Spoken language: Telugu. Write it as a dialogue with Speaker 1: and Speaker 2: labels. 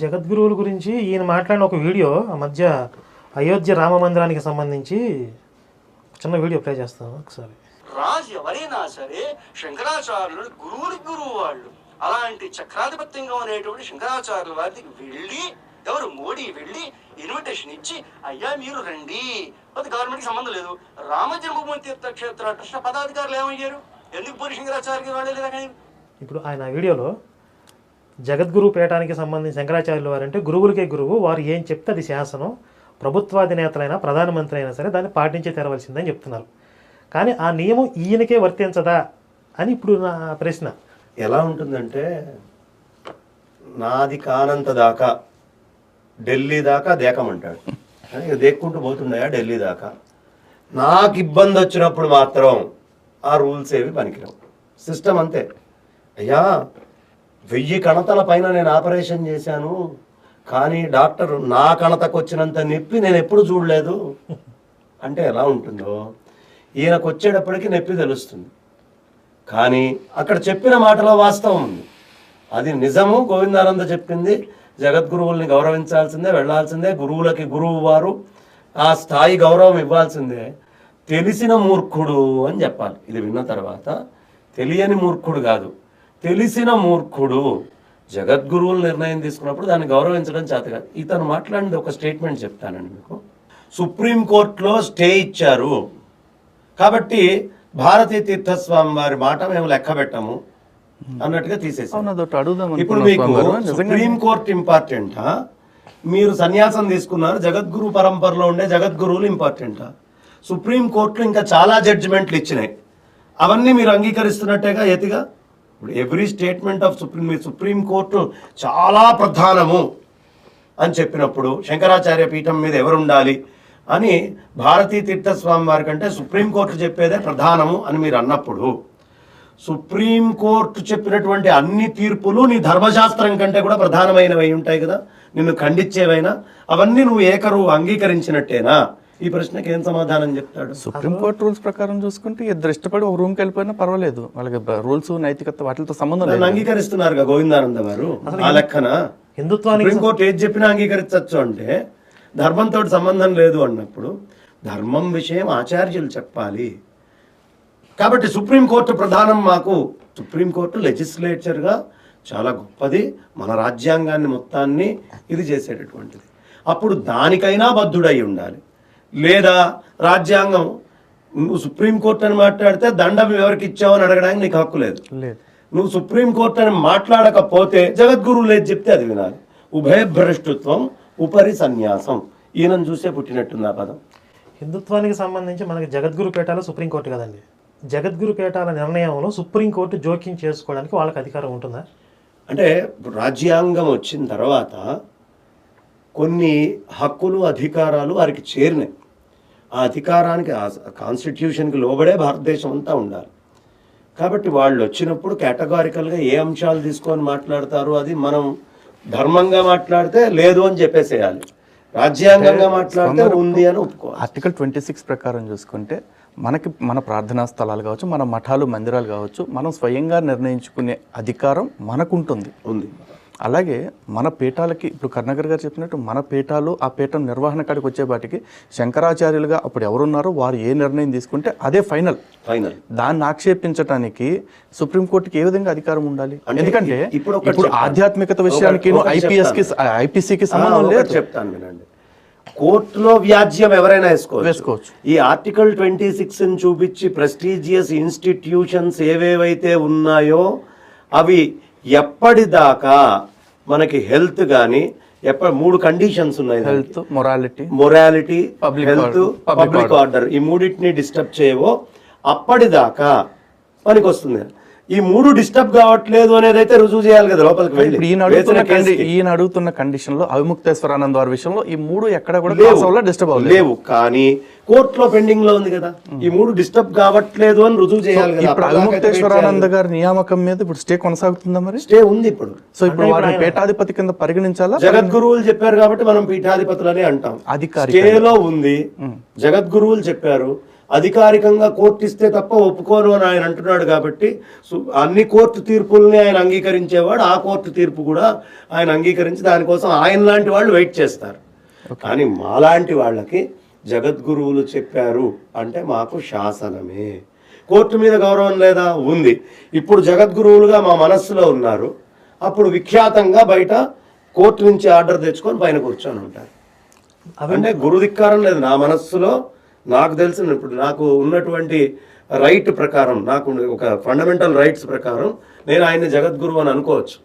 Speaker 1: జగద్గురువుల గురించి ఈయన మాట్లాడిన ఒక వీడియో ఆ మధ్య అయోధ్య రామ మందిరానికి సంబంధించి చిన్న వీడియో ప్లే చేస్తాను ఒకసారి.
Speaker 2: రాజు ఎవరైనా సరే శంకరాచార్యులు గురువులకు గురువు వాళ్ళు అలాంటి చక్రాధిపత్యంగా ఉండేటువంటి శంకరాచార్యుల వారికి వెళ్ళి ఎవరు మోడీ వెళ్ళి ఇన్విటేషన్ ఇచ్చి అయ్యా మీరు రండి. అది గవర్నమెంట్ సంబంధం లేదు. రామ జన్మభూమి తీర్థక్షేత్ర ట్రస్ట్ పదాధికారులు ఏమయ్యారు? ఎందుకు పూరి శంకరాచార్యకి వెళ్ళలేదా
Speaker 1: ఇప్పుడు ఆయన వీడియోలో జగద్గురు పీఠానికి సంబంధించి శంకరాచార్యుల వారు అంటే గురువులకే గురువు వారు ఏం చెప్తే అది శాసనం ప్రభుత్వాధినేతలైనా ప్రధానమంత్రి అయినా సరే దాన్ని పాటించే తెరవలసిందని చెప్తున్నారు. కానీ ఆ నియమం ఈయనకే వర్తించదా అని ఇప్పుడు నా ప్రశ్న.
Speaker 3: ఎలా ఉంటుందంటే నాది కానంత దాకా ఢిల్లీ దాకా దేకమంటాడు. కానీ ఇక దేక్కుంటూ పోతున్నాయా ఢిల్లీ దాకా? నాకు ఇబ్బంది వచ్చినప్పుడు మాత్రం ఆ రూల్స్ ఏవి పనికిరావు. సిస్టమ్ అంతే. అయ్యా వెయ్యి కణతల పైన నేను ఆపరేషన్ చేశాను కానీ డాక్టర్ నా కణతకు వచ్చినంత నొప్పి నేను ఎప్పుడు చూడలేదు. అంటే ఎలా ఉంటుందో ఈయనకు వచ్చేటప్పటికి నొప్పి తెలుస్తుంది. కానీ అక్కడ చెప్పిన మాటలో వాస్తవం ఉంది. అది నిజము గోవిందానంద చెప్పింది. జగద్గురువుల్ని గౌరవించాల్సిందే వెళ్ళాల్సిందే గురువులకి గురువు వారు. ఆ స్థాయి గౌరవం ఇవ్వాల్సిందే. తెలిసిన మూర్ఖుడు అని చెప్పాలి. ఇది విన్న తర్వాత తెలియని మూర్ఖుడు కాదు. తెలిసిన మూర్ఖుడు జగద్గురువులు నిర్ణయం తీసుకున్నప్పుడు దాన్ని గౌరవించడం చేత కాదు. ఇతను మాట్లాడింది ఒక స్టేట్మెంట్ చెప్తానండి మీకు. సుప్రీంకోర్టులో స్టే ఇచ్చారు. కాబట్టి భారతీ తీర్థస్వామి వారి మాట మేము లెక్క పెట్టము అన్నట్టుగా తీసేసాం
Speaker 4: అవును అదొకటి అడుగుదాం
Speaker 3: ఇప్పుడు మీకు
Speaker 4: స్వామి గారు. నిజంగా
Speaker 3: సుప్రీం కోర్ట్ ఇంపార్టెంటా మీరు సన్యాసం తీసుకున్నారు జగద్గురు పరంపరలో ఉండే జగద్గురువులు ఇంపార్టెంటా సుప్రీం కోర్టులు ఇంకా చాలా జడ్జిమెంట్లు ఇచ్చినాయి. అవన్నీ మీరు అంగీకరిస్తున్నట్టేగా ఎతిగా? ఇప్పుడు every statement of Supreme Supreme Court చాలా ప్రధానము అని చెప్పినప్పుడు శంకరాచార్య పీఠం మీద ఎవరు ఉండాలి అని భారతీ తీర్థస్వామి వారి కంటే సుప్రీంకోర్టు చెప్పేదే ప్రధానము అని మీరు అన్నప్పుడు సుప్రీంకోర్టు చెప్పినటువంటి అన్ని తీర్పులు నీ ధర్మశాస్త్రం కంటే కూడా ప్రధానమైనవి ఉంటాయి కదా. నిన్ను ఖండించేవైనా అవన్నీ నువ్వు ఏకరు అంగీకరించినట్టేనా? ఈ ప్రశ్నకి ఏం సమాధానం చెప్తాడు?
Speaker 4: సుప్రీం కోర్ట్ రూల్స్ ప్రకారం చూసుకుంటే ఇద్దరు ఇష్టపడి ఒక రూమ్కి వెళ్ళిపోయినా పర్వాలేదు. వాళ్ళకి రూల్స్ నైతికత వాటితో సంబంధం లేదు.
Speaker 3: అంగీకరిస్తున్నారు గోవిందానంద గారు? ఆ లెక్కన?
Speaker 1: హిందుత్వానికి
Speaker 3: సుప్రీంకోర్టు ఏది చెప్పినా అంగీకరించవచ్చు అంటే ధర్మంతో సంబంధం లేదు అన్నప్పుడు ధర్మం విషయం ఆచార్యులు చెప్పాలి. కాబట్టి సుప్రీంకోర్టు ప్రధానం మాకు సుప్రీంకోర్టు లెజిస్లేచర్గా చాలా గొప్పది. మన రాజ్యాంగాన్ని మొత్తాన్ని ఇది చేసేటటువంటిది. అప్పుడు దానికైనా బద్ధుడై ఉండాలి. లేదా రాజ్యాంగం నువ్వు సుప్రీంకోర్టు అని మాట్లాడితే దండం ఎవరికి ఇచ్చావు అని అడగడానికి నీకు హక్కు లేదు.
Speaker 4: లేదు.
Speaker 3: నువ్వు సుప్రీంకోర్టు అని మాట్లాడకపోతే జగద్గురువులు ఏది చెప్తే అది వినాలి. ఉభయభ్రష్టుత్వం ఉపరి సన్యాసం. ఈయనను చూసే పుట్టినట్టుంది ఆ పదం?
Speaker 1: హిందుత్వానికి సంబంధించి మనకి జగద్గురు పీఠాలు సుప్రీంకోర్టు కదండి. జగద్గురు పీఠాల నిర్ణయంలో సుప్రీంకోర్టు జోక్యం చేసుకోవడానికి వాళ్ళకి అధికారం ఉంటుందా?
Speaker 3: అంటే రాజ్యాంగం వచ్చిన తర్వాత కొన్ని హక్కులు అధికారాలు వారికి చేరినాయి. ఆ అధికారానికి ఆ కాన్స్టిట్యూషన్కి లోబడే భారతదేశం అంతా ఉండాలి. కాబట్టి వాళ్ళు వచ్చినప్పుడు కేటగారికల్గా ఏ అంశాలు తీసుకొని మాట్లాడతారు అది మనం ధర్మంగా మాట్లాడితే లేదు అని చెప్పేసేయాలి. రాజ్యాంగంగా మాట్లాడితే ఉంది అని ఒప్పుకోవాలి.
Speaker 4: ఆర్టికల్ ట్వంటీ సిక్స్ ప్రకారం చూసుకుంటే మనకి మన ప్రార్థనా స్థలాలు కావచ్చు మన మఠాలు మందిరాలు కావచ్చు మనం స్వయంగా నిర్ణయించుకునే అధికారం మనకుంటుంది.
Speaker 3: ఉంది.
Speaker 4: అలాగే మన పీఠాలకి ఇప్పుడు కర్ణాకర్ గారు చెప్పినట్టు మన పీఠాలు ఆ పీఠం నిర్వహణ కాడికి వచ్చేపాటికి శంకరాచార్యులుగా అప్పుడు ఎవరున్నారో వారు ఏ నిర్ణయం తీసుకుంటే అదే ఫైనల్.
Speaker 3: ఫైనల్.
Speaker 4: దాన్ని ఆక్షేపించడానికి సుప్రీంకోర్టుకి ఏ విధంగా అధికారం ఉండాలి? ఎందుకంటే
Speaker 3: ఇప్పుడు
Speaker 4: ఇప్పుడు. ఆధ్యాత్మికత విషయానికి ఐపీఎస్కి ఐపీసీకి సంబంధం లేదు.
Speaker 3: చెప్తాను వినండి. కోర్టులో వ్యాజ్యం ఎవరైనా వేసుకోవచ్చు.
Speaker 4: వేసుకోవచ్చు.
Speaker 3: ఈ ఆర్టికల్ ట్వంటీ సిక్స్ చూపించి ప్రెస్టీజియస్ ఇన్స్టిట్యూషన్స్ ఏవేవైతే ఉన్నాయో అవి ఎప్పటిదాకా మనకి హెల్త్ కానీ ఎప్ప మూడు కండిషన్స్ ఉన్నాయి.
Speaker 4: Health morality
Speaker 3: morality health public order ఈ మూడింటిని డిస్టర్బ్ చేయవో అప్పటిదాకా పనికి వస్తుంది ఈ మూడు డిస్టర్బ్ కావట్లేదు అనేది అయితే రుజువు చేయాలి కదా లోపలికి వెళ్ళి.
Speaker 4: ఈయన అడుగుతున్న కండిషన్లో అవిముక్తేశ్వరానంద వారి విషయంలో ఈ మూడు ఎక్కడ కూడా డిస్టర్బ్
Speaker 3: లేవు. కానీ కోర్టులో పెండింగ్లో ఉంది కదా. ఈ మూడు డిస్టర్బ్ కావట్లేదు అని రుజువు చేయాలి
Speaker 4: ఇప్పుడు గారి నియామకం మీద ఇప్పుడు స్టే కొనసాగుతుందా మరి?
Speaker 3: స్టే ఉంది ఇప్పుడు.
Speaker 4: సో ఇప్పుడు వారిని పీఠాధిపతి కింద పరిగణించాలా?
Speaker 3: జగద్గురువులు చెప్పారు కాబట్టి మనం పీఠాధిపతులని అంటాం.
Speaker 4: అధికారిక
Speaker 3: స్టేలో ఉంది. జగద్గురువులు చెప్పారు అధికారికంగా కోర్టు ఇస్తే తప్ప ఒప్పుకోను అని ఆయన అంటున్నాడు కాబట్టి సు- అన్ని కోర్టు తీర్పుల్ని ఆయన అంగీకరించేవాడు ఆ కోర్టు తీర్పు కూడా ఆయన అంగీకరించి దానికోసం ఆయన లాంటి వాళ్ళు వెయిట్ చేస్తారు. కానీ మాలాంటి వాళ్ళకి జగద్గురువులు చెప్పారు అంటే మాకు శాసనమే. కోర్టు మీద గౌరవం లేదా? ఉంది. ఇప్పుడు జగద్గురువులుగా మా మనస్సులో ఉన్నారు. అప్పుడు విఖ్యాతంగా బయట కోర్టు నుంచి ఆర్డర్ తెచ్చుకొని పైన కూర్చొని ఉంటారు. అంటే గురుధిక్కారం లేదు. నా మనస్సులో నాకు తెలిసిన ఇప్పుడు నాకు ఉన్నటువంటి రైట్ ప్రకారం నాకు ఒక ఫండమెంటల్ రైట్స్ ప్రకారం నేను ఆయన్ని జగద్గురు అని అనుకోవచ్చు.